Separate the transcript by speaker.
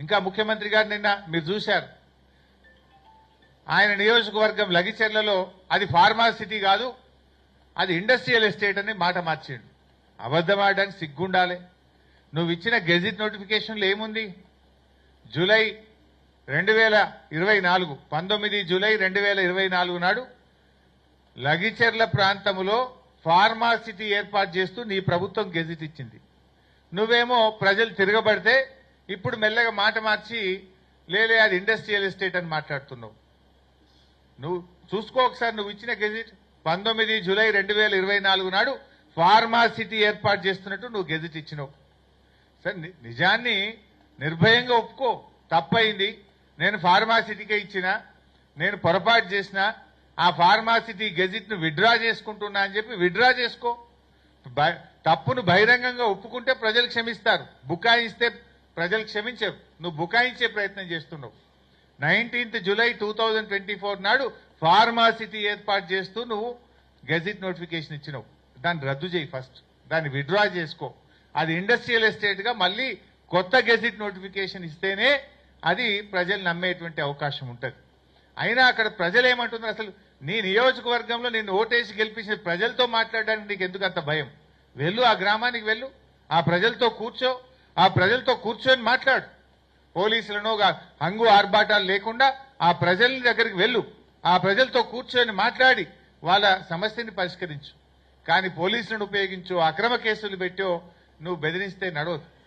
Speaker 1: ఇంకా ముఖ్యమంత్రి గారు నిన్న మీరు చూశారు. ఆయన నియోజకవర్గం లగిచెర్లలో అది ఫార్మా సిటీ కాదు అది ఇండస్ట్రియల్ ఎస్టేట్ అని మాట మార్చిండు. అబద్ధం ఆడడానికి సిగ్గుండాలి. నువ్వు ఇచ్చిన గెజిట్ నోటిఫికేషన్లో ఏముంది? జూలై రెండు వేల ఇరవై నాలుగు పంతొమ్మిది జూలై రెండు వేల ఇరవై నాలుగు నాడు లగిచెర్ల ప్రాంతములో ఫార్మా సిటీ ఏర్పాటు చేస్తూ నీ ప్రభుత్వం గెజిట్ ఇచ్చింది. నువ్వేమో ప్రజలు తిరగబడితే ఇప్పుడు మెల్లగా మాట మార్చి లేలే అది ఇండస్ట్రియల్ ఎస్టేట్ అని మాట్లాడుతున్నావు. నువ్వు చూసుకో ఒకసారి నువ్వు ఇచ్చిన గెజిట్ పంతొమ్మిది జూలై రెండు వేల ఇరవై నాలుగు నాడు ఫార్మా సిటీ ఏర్పాటు చేస్తున్నట్టు నువ్వు గెజిట్ ఇచ్చినావు. సరే ని- నిజాన్ని నిర్భయంగా ఒప్పుకో. తప్పయింది నేను ఫార్మాసిటీకే ఇచ్చిన నేను పొరపాటు చేసిన ఆ ఫార్మాసిటీ గెజిట్ను విడ్రా చేసుకుంటున్నా అని చెప్పి విడ్రా చేసుకో. తప్పును బహిరంగంగా ఒప్పుకుంటే ప్రజలు క్షమిస్తారు. బుకాయిస్తే ప్రజలు క్షమించవు నువ్వు బుకాయించే ప్రయత్నం చేస్తున్నావు. Nineteenth July two thousand twenty four నాడు ఫార్మాసిటీ ఏర్పాటు చేస్తూ నువ్వు గెజిట్ నోటిఫికేషన్ ఇచ్చినావు. దాన్ని రద్దు చేయి ఫస్ట్. దాన్ని విడ్రా చేసుకో. అది ఇండస్ట్రియల్ ఎస్టేట్గా మళ్ళీ కొత్త గెజిట్ నోటిఫికేషన్ ఇస్తేనే అది ప్రజలు నమ్మేటువంటి అవకాశం ఉంటుంది. అయినా అక్కడ ప్రజలు ఏమంటున్నారు అసలు నీ నియోజకవర్గంలో నేను ఓటేసి గెలిపించిన ప్రజలతో మాట్లాడడానికి నీకు ఎందుకు అంత భయం? వెళ్ళు ఆ గ్రామానికి వెళ్ళు. ఆ ప్రజలతో కూర్చో. ఆ ప్రజలతో కూర్చొని మాట్లాడు. పోలీసులను హంగు ఆర్భాటాలు లేకుండా ఆ ప్రజల దగ్గరికి వెళ్ళు. ఆ ప్రజలతో కూర్చొని మాట్లాడి వాళ్ళ సమస్యని పరిష్కరించు. కానీ పోలీసులను ఉపయోగించు అక్రమ కేసులు పెట్టో నువ్వు బెదిరిస్తే నడవదు.